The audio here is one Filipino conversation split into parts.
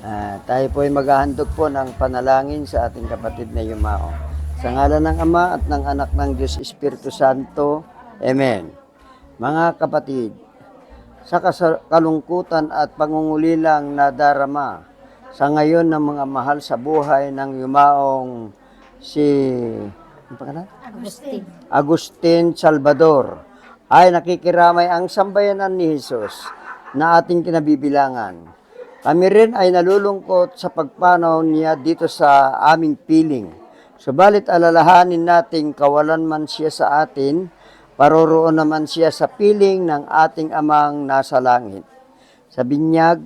Ah, tayo po ay maghahandog po ng panalangin sa ating kapatid na Yumao. Sa ngalan ng Ama at ng Anak ng Diyos Espiritu Santo. Amen. Mga kapatid, sa kalungkutan at pangungulilang nadarama sa ngayon ng mga mahal sa buhay ng Yumaong si? Agustin. Agustin Salvador ay nakikiramay ang sambayanan ni Jesus na ating kinabibilangan. Kami rin ay nalulungkot sa pagpanaw niya dito sa aming piling. Subalit alalahanin nating kawalan man siya sa atin, paroroon naman siya sa piling ng ating amang nasa langit. Sa binyag,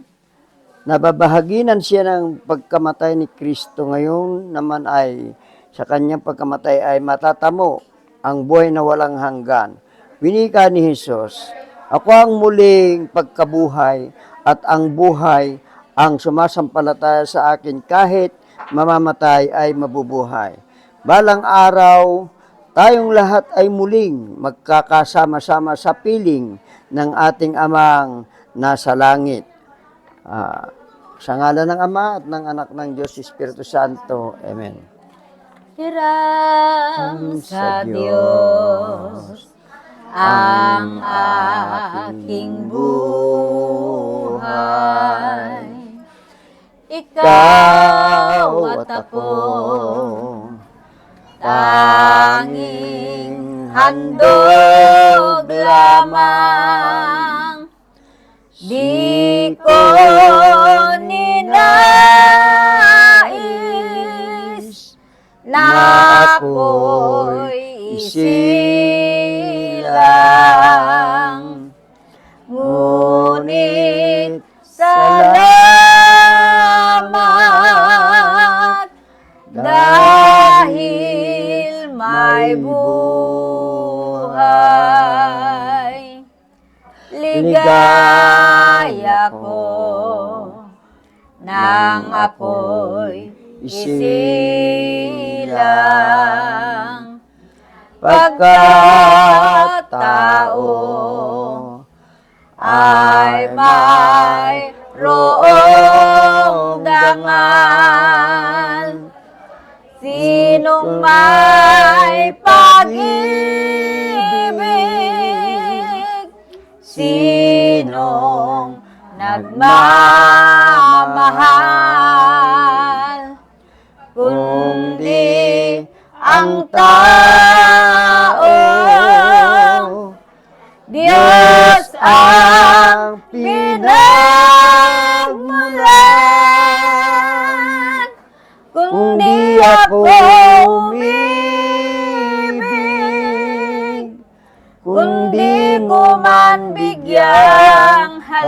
nababahaginan siya ng pagkamatay ni Kristo ngayon naman ay sa kanyang pagkamatay ay matatamo ang buhay na walang hanggan. Winika ni Jesus, Ako ang muling pagkabuhay at ang buhay ang sumasampalataya sa akin kahit mamamatay ay mabubuhay. Balang araw, tayong lahat ay muling magkakasama-sama sa piling ng ating amang nasa langit. Ah, sa ngalan ng Ama at ng Anak ng Diyos, Espiritu Santo. Amen. Hiram sa Diyos ang aking buhay. Ikaw at ako tanging handog lamang. Di ko ninais na ako'y isilang. Ngunit salamat dahil may buhay. Ligaya ko nang ako'y isilang. Pagkatao ay may roong dangal. Sinong may pag-ibig, sinong nagmamahal,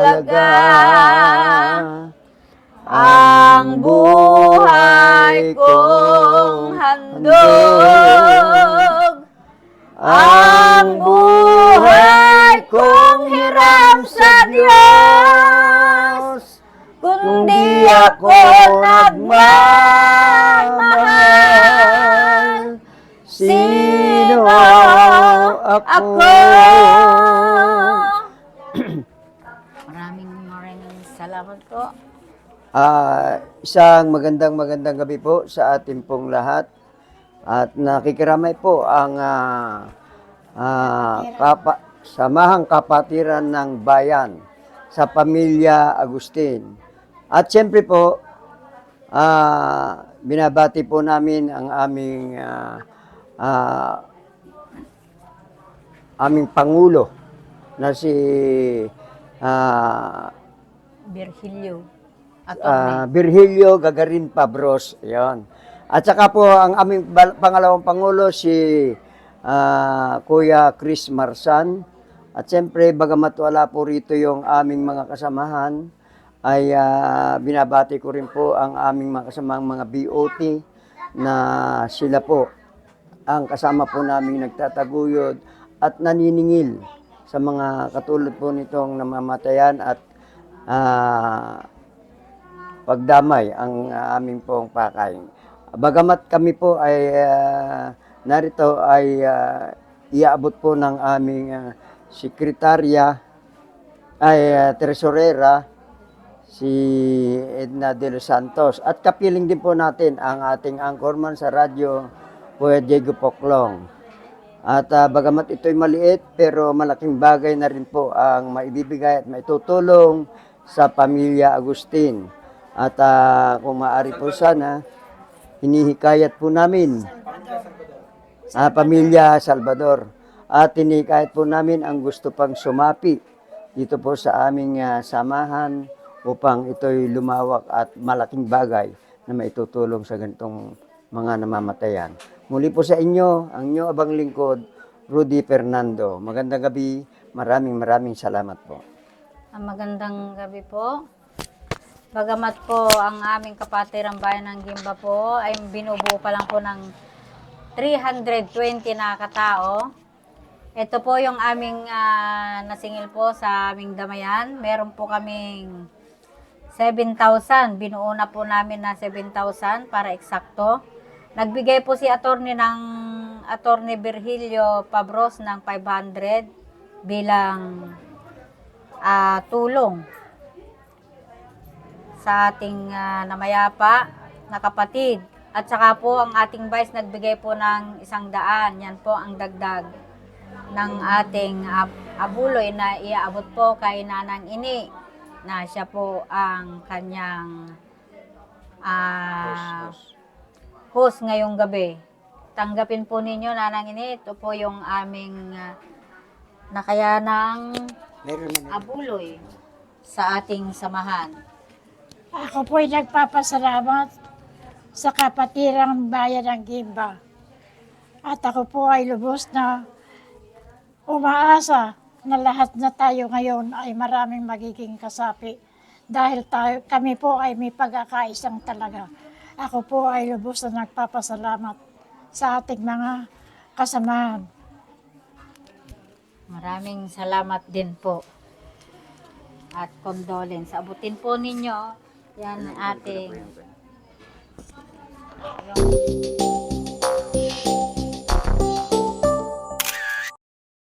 bigyang halaga, ang buhay kong handog, ang buhay kong hiram sa Diyos. Kung di ako nagmamahal, sino ako? Maraming salamat po. Ah, isang magandang magandang gabi po sa ating pong lahat. At nakikiramay po ang ah, ah, kapa, samahang kapatiran ng bayan sa pamilya Agustin. At siyempre po, ah, binabati po namin ang aming ah, ah, aming pangulo na si ah, Virgilio. At Ah, Virgilio Gagarin Pabros. Yon. At saka po ang aming pangalawang pangulo si ah, Kuya Chris Marsan. At siyempre, bagamat wala po rito yung aming mga kasamahan, ay ah, binabati ko rin po ang aming mga kasamang mga BOT na sila po ang kasama po namin nagtataguyod at naniningil sa mga katulad po nitong namamatayan at ah, pagdamay ang aming pong pakay. Bagamat kami po ay ah, narito ay ah, iaabot po ng aming ah, sekretarya ay ah, tresorera si Edna de los Santos. At kapiling din po natin ang ating anchorman sa radyo, Kuya Diego Poklong. At ah, bagamat ito'y maliit, pero malaking bagay na rin po ang maibibigay at maitutulong sa pamilya Agustin. At ah, kung maaari po sana, hinihikayat po namin ah, pamilya Salvador. At hinihikayat po namin ang gusto pang sumapi dito po sa aming ah, samahan upang ito'y lumawak at malaking bagay na maitutulong sa ganitong mga namamatayan. Muli po sa inyo, ang inyo abang lingkod, Rudy Fernando. Magandang gabi, maraming maraming salamat po. Ang magandang gabi po. Bagamat po ang aming kapatirang bayan ng Gimba po ay binubuo pa lang po ng 320 na katao. Ito po yung aming ah, nasingil po sa aming damayan. Meron po kaming 7,000. Binuo na po namin na 7,000 para eksakto. Nagbigay po si attorney ng attorney Virgilio Pabros ng 500 bilang ah, tulong sa ating ah, namayapa na kapatid. At saka po ang ating vice nagbigay po ng isang daan. Yan po ang dagdag ng ating ab- abuloy na iaabot po kay Nanang Ini na siya po ang kanyang ah, host ngayong gabi. Tanggapin po ninyo, Nanang Ini, ito po yung aming uh, nakayanang abuloy sa ating samahan. Ako po'y nagpapasalamat sa kapatirang bayan ng Gimba. At ako po ay lubos na umaasa na lahat na tayo ngayon ay maraming magiging kasapi dahil tayo, kami po ay may pagkakaisang talaga. Ako po ay lubos na nagpapasalamat sa ating mga kasamahan. Maraming salamat din po. At condolence. Abutin po ninyo yan ating yung